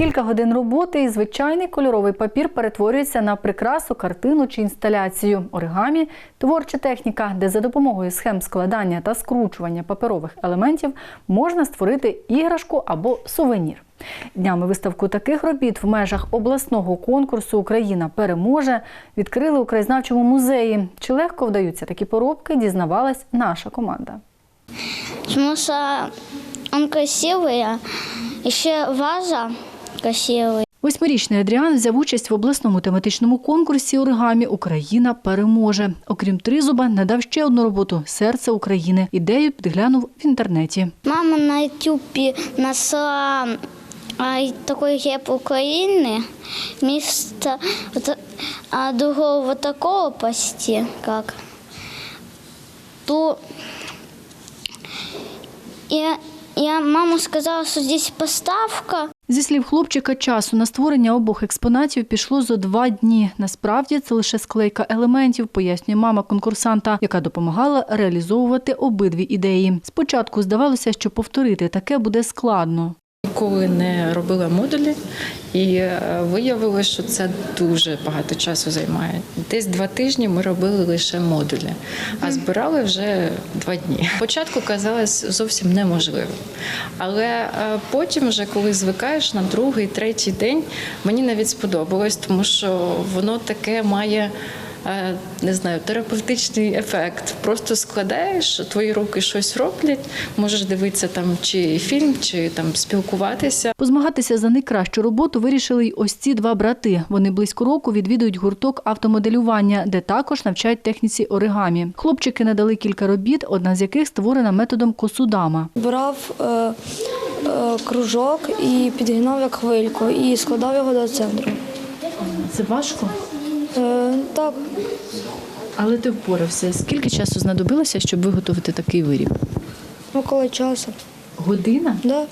Кілька годин роботи і звичайний кольоровий папір перетворюється на прикрасу, картину чи інсталяцію. Оригамі творча техніка, де за допомогою схем складання та скручування паперових елементів можна створити іграшку або сувенір. Днями виставку таких робіт в межах обласного конкурсу Україна переможе відкрили у краєзнавчому музеї. Чи легко вдаються такі поробки, дізнавалась наша команда. Потому что он красивый, а еще ваза красивая. Восьмирічний Адріан взяв участь в обласному тематичному конкурсі Оригамі Україна переможе. Окрім тризуба, надав ще одну роботу Серце України. Ідею підглянув в інтернеті. Мама на ютубе нашла а, такой герб Украины вместо вот, другого такого почти, как то я маму сказала, що тут поставка. Зі слів хлопчика, часу на створення обох експонатів пішло за два дні. Насправді це лише склейка елементів, пояснює мама конкурсанта, яка допомагала реалізовувати обидві ідеї. Спочатку здавалося, що повторити таке буде складно. Ніколи не робила модулі і е, виявилося, що це дуже багато часу займає. Десь два тижні ми робили лише модулі, а збирали вже два дні. Спочатку казалось зовсім неможливо. Але е, потім, вже коли звикаєш на другий, третій день, мені навіть сподобалось, тому що воно таке має. Е, Не знаю, терапевтичний ефект. Просто складаєш, твої руки щось роблять. Можеш дивитися там чи фільм, чи там спілкуватися. Позмагатися за найкращу роботу вирішили й ось ці два брати. Вони близько року відвідують гурток автомоделювання, де також навчають техніці оригамі. Хлопчики надали кілька робіт, одна з яких створена методом косудама. Брав е, е, кружок і підгинав як хвильку і складав його до центру. Це важко, Е, так, але ти впорався. Скільки часу знадобилося, щоб виготовити такий виріб? около часу. Година? Да.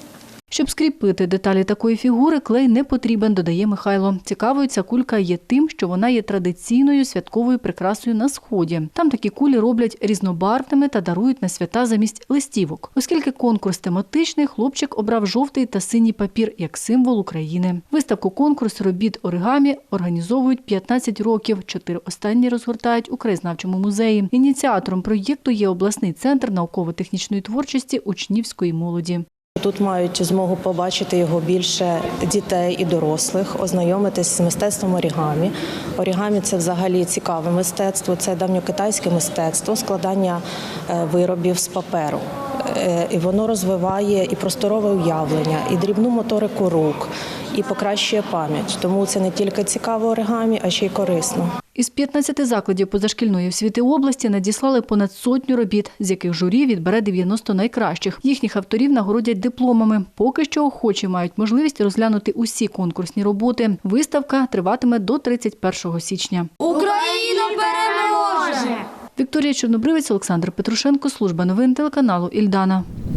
Щоб скріпити деталі такої фігури, клей не потрібен, додає Михайло. Цікавою, ця кулька є тим, що вона є традиційною святковою прикрасою на сході. Там такі кулі роблять різнобарвними та дарують на свята замість листівок. Оскільки конкурс тематичний, хлопчик обрав жовтий та синій папір як символ України. Виставку конкурс робіт оригамі організовують 15 років. Чотири останні розгортають у краєзнавчому музеї. Ініціатором проєкту є обласний центр науково-технічної творчості учнівської молоді. Тут мають змогу побачити його більше дітей і дорослих, ознайомитись з мистецтвом орігамі. Орігамі це взагалі цікаве мистецтво, це давньокитайське мистецтво, складання е, виробів з паперу. Е, І воно розвиває і просторове уявлення, і дрібну моторику рук, і покращує пам'ять. Тому це не тільки цікаво оригамі, а ще й корисно. Із 15 закладів позашкільної освіти області надіслали понад сотню робіт, з яких журі відбере 90 найкращих. Їхніх авторів нагородять дипломами. Поки що охочі мають можливість розглянути усі конкурсні роботи. Виставка триватиме до 31 січня. Україна переможе! Вікторія Чорнобривець, Олександр Петрушенко, служба новин телеканалу Ільдана.